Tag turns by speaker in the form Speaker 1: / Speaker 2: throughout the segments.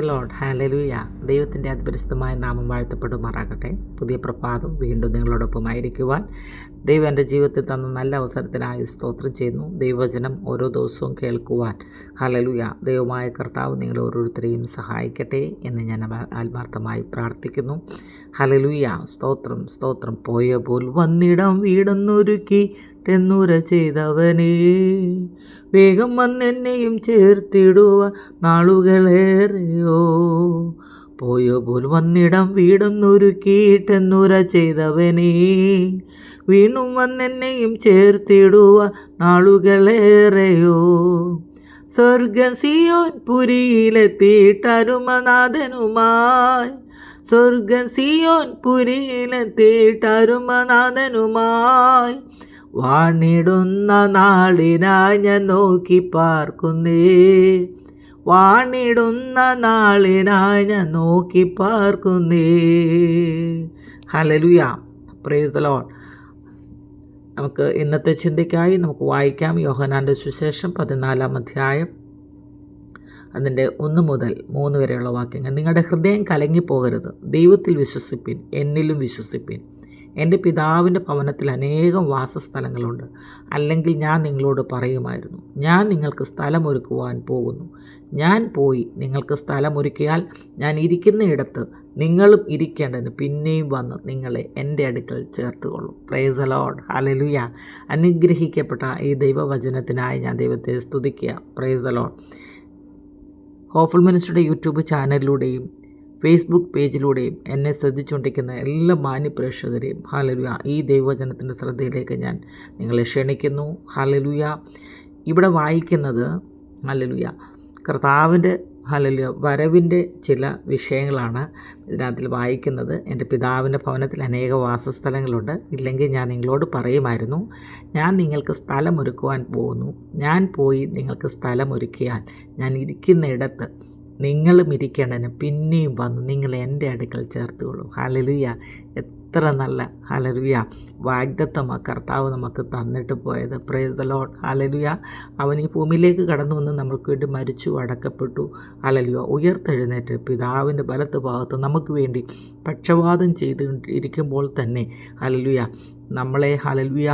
Speaker 1: Load hallelujah ദൈവത്തിന്റെ അതിപരിശുദ്ധമായ നാമം വാഴ്ത്തപ്പെടുമാറാകട്ടെ. പുതിയ പ്രഭാതം വീണ്ടും നിങ്ങളോടൊപ്പമായിരിക്കുവാൻ ദൈവം എന്റെ ജീവിതത്തിൽ തന്ന നല്ല അവസരത്തിനായി സ്തോത്രം ചെയ്യുന്നു. ദൈവവചനം ഓരോ ദിവസവും കേൾക്കുവാൻ. ഹാലലൂയ ദൈവമായ കർത്താവ് നിങ്ങൾ ഓരോരുത്തരെയും സഹായിക്കട്ടെ എന്ന് ഞാൻ ആത്മാർത്ഥമായി പ്രാർത്ഥിക്കുന്നു. ഹലലൂയ സ്തോത്രം സ്തോത്രം. പോയ പോൽ വന്നിടം വീടൊന്നൊരുക്കി ടെന്നുര ചെയ്തവനേ. വേഗം വന്നെന്നെയും ചേർത്തിടുവ നാളുകളേറെയോ. പോയോ പോൽ വന്നിടം വീടൊന്നൊരുക്കിയിട്ടെന്നുര ചെയ്തവനേ. വീണും വന്നെന്നെയും ചേർത്തിടുവ നാളുകളേറെയോ. സ്വർഗം സിയോൻ പുരിയിലെത്തിയിട്ടരുമനാഥനുമായി. സ്വർഗം സിയോൻ പുരിയിലെത്തിയിട്ടരുമനാഥനുമായി. വാണിടുന്ന നാളിനാ ഞാൻ നോക്കി പാർക്കുന്നേ. വാണിടുന്ന നാളിനാ ഞാൻ നോക്കി പാർക്കുന്നേ. ഹലലുയ പ്രേസ് ദ ലോഡ് നമുക്ക് ഇന്നത്തെ ചിന്തയ്ക്കായി നമുക്ക് വായിക്കാം. യോഹനാന്റെ സുശേഷം പതിനാലാം അധ്യായം. അതിന്റെ ഒന്ന് മുതൽ മൂന്ന് വരെയുള്ള വാക്യങ്ങൾ. നിങ്ങളുടെ ഹൃദയം കലങ്ങിപ്പോകരുത്. ദൈവത്തിൽ വിശ്വസിപ്പിൻ. എന്നിലും വിശ്വസിപ്പിൻ. എന്റെ പിതാവിന്റെ ഭവനത്തിൽ അനേകം വാസസ്ഥലങ്ങളുണ്ട്. അല്ലെങ്കിൽ ഞാൻ നിങ്ങളോട് പറയുമായിരുന്നു ഞാൻ നിങ്ങൾക്ക് സ്ഥലമൊരുക്കുവാൻ പോകുന്നു. ഞാൻ പോയി നിങ്ങൾക്ക് സ്ഥലമൊരുക്കിയാൽ ഞാൻ ഇരിക്കുന്നയിടത്ത് നിങ്ങളും ഇരിക്കേണ്ടതിന് പിന്നെയും വന്ന് നിങ്ങളെ എന്റെ അടുക്കൽ ചേർത്തുകൊള്ളും. പ്രൈസ് ലോഡ് ഹലലുയ അനുഗ്രഹിക്കപ്പെട്ട ഈ ദൈവവചനത്തിനായി ഞാൻ ദൈവത്തെ സ്തുതിക്കുക. പ്രൈസ് ലോഡ് ഹോഫുൾ മിനിസ്റ്ററുടെ യൂട്യൂബ് ചാനലിലൂടെയും ഫേസ്ബുക്ക് പേജിലൂടെയും എന്നെ ശ്രദ്ധിച്ചുകൊണ്ടിരിക്കുന്ന എല്ലാ മാന്യപ്രേക്ഷകരെയും ഹാലലുയ. ഈ ദൈവവചനത്തിന്റെ ശ്രദ്ധയിലേക്ക് ഞാൻ നിങ്ങളെ ക്ഷണിക്കുന്നു. ഹാലലുയ. ഇവിടെ വായിക്കുന്നത് ഹാലലുയ. കർത്താവിന്റെ ഹാലലുയ വരവിന്റെ ചില വിഷയങ്ങളാണ് ഇതിനകത്തിൽ വായിക്കുന്നത്. എന്റെ പിതാവിന്റെ ഭവനത്തിൽ അനേക വാസസ്ഥലങ്ങളുണ്ട്. ഇല്ലെങ്കിൽ ഞാൻ നിങ്ങളോട് പറയുമായിരുന്നു ഞാൻ നിങ്ങൾക്ക് സ്ഥലമൊരുക്കുവാൻ പോകുന്നു. ഞാൻ പോയി നിങ്ങൾക്ക് സ്ഥലമൊരുക്കിയാൽ ഞാൻ ഇരിക്കുന്നിടത്ത് നിങ്ങളും ഇരിക്കേണ്ടതിന് പിന്നെയും വന്ന് നിങ്ങൾ എന്റെ അടുക്കൽ ചേർത്തുകൊള്ളൂ. ഹലലുയ എത്ര നല്ല ഹലലുയ വാഗ്ദത്തമ കർത്താവ് നമുക്ക് തന്നിട്ട് പോയത്. പ്രേസ് ലോഡ് ഹലലുയ അവൻ ഈ ഭൂമിയിലേക്ക് കടന്നു വന്ന് നമുക്ക് വേണ്ടി മരിച്ചു അടക്കപ്പെട്ടു. ഹലലുയ ഉയർത്തെഴുന്നേറ്റ് പിതാവിന്റെ വലത്ത് ഭാഗത്ത് നമുക്ക് വേണ്ടി പക്ഷപാതം ചെയ്ത് ഇരിക്കുമ്പോൾ തന്നെ ഹലലുയ നമ്മളെ ഹലലുയ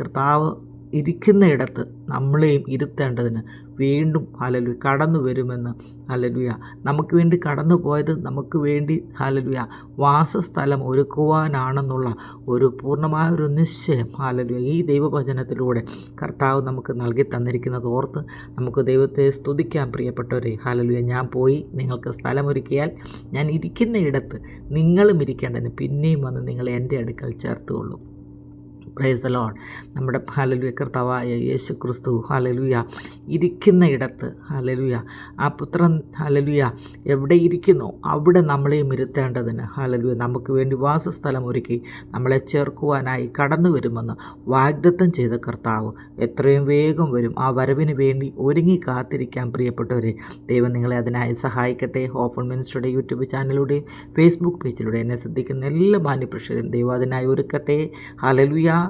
Speaker 1: കർത്താവ് ഇരിക്കുന്നയിടത്ത് നമ്മളെയും ഇരുത്തേണ്ടതിന് വീണ്ടും ഹലലുയ കടന്നു വരുമെന്ന്. ഹലലുയ നമുക്ക് വേണ്ടി കടന്നു പോയത് നമുക്ക് വേണ്ടി ഹലലുയ വാസസ്ഥലം ഒരുക്കുവാനാണെന്നുള്ള ഒരു പൂർണമായ ഒരു നിശ്ചയം ഹലലുയ ഈ ദൈവവചനത്തിലൂടെ കർത്താവ് നമുക്ക് നൽകി തന്നിരിക്കുന്നത് ഓർത്ത് നമുക്ക് ദൈവത്തെ സ്തുതിക്കാൻ പ്രിയപ്പെട്ടവരെ ഹലലുയ ഞാൻ പോയി നിങ്ങൾക്ക് സ്ഥലമൊരുക്കിയാൽ ഞാൻ ഇരിക്കുന്നയിടത്ത് നിങ്ങളും ഇരിക്കേണ്ടതിന് പിന്നെയും വന്ന് നിങ്ങൾ എന്റെ അടുക്കൽ ചേർത്തുകൊള്ളും. പ്രൈസ് ലോൺ നമ്മുടെ ഹാലലുയ കർത്താവായ യേശു ക്രിസ്തു ഹലലുയ ഇരിക്കുന്ന ഇടത്ത് ഹലലുയ ആ പുത്രൻ ഹലലുയ എവിടെ ഇരിക്കുന്നു? അവിടെ നമ്മളെയും ഇരുത്തേണ്ടതിന് ഹലലുയ നമുക്ക് വേണ്ടി വാസസ്ഥലം ഒരുക്കി നമ്മളെ ചേർക്കുവാനായി കടന്നു വരുമെന്ന് വാഗ്ദത്തം ചെയ്ത കർത്താവ് എത്രയും വേഗം വരും. ആ വരവിന് വേണ്ടി ഒരുങ്ങി കാത്തിരിക്കാൻ പ്രിയപ്പെട്ടവരെ ദൈവം നിങ്ങളെ അതിനായി സഹായിക്കട്ടെ. ഹോഫൺ മിനിസ്റ്ററുടെ യൂട്യൂബ് ചാനലിലൂടെയും ഫേസ്ബുക്ക് പേജിലൂടെ എന്നെ ശ്രദ്ധിക്കുന്ന എല്ലാ മാന്യപ്രക്ഷരും ദൈവം അതിനായി ഒരുക്കട്ടെ. ഹലലുയ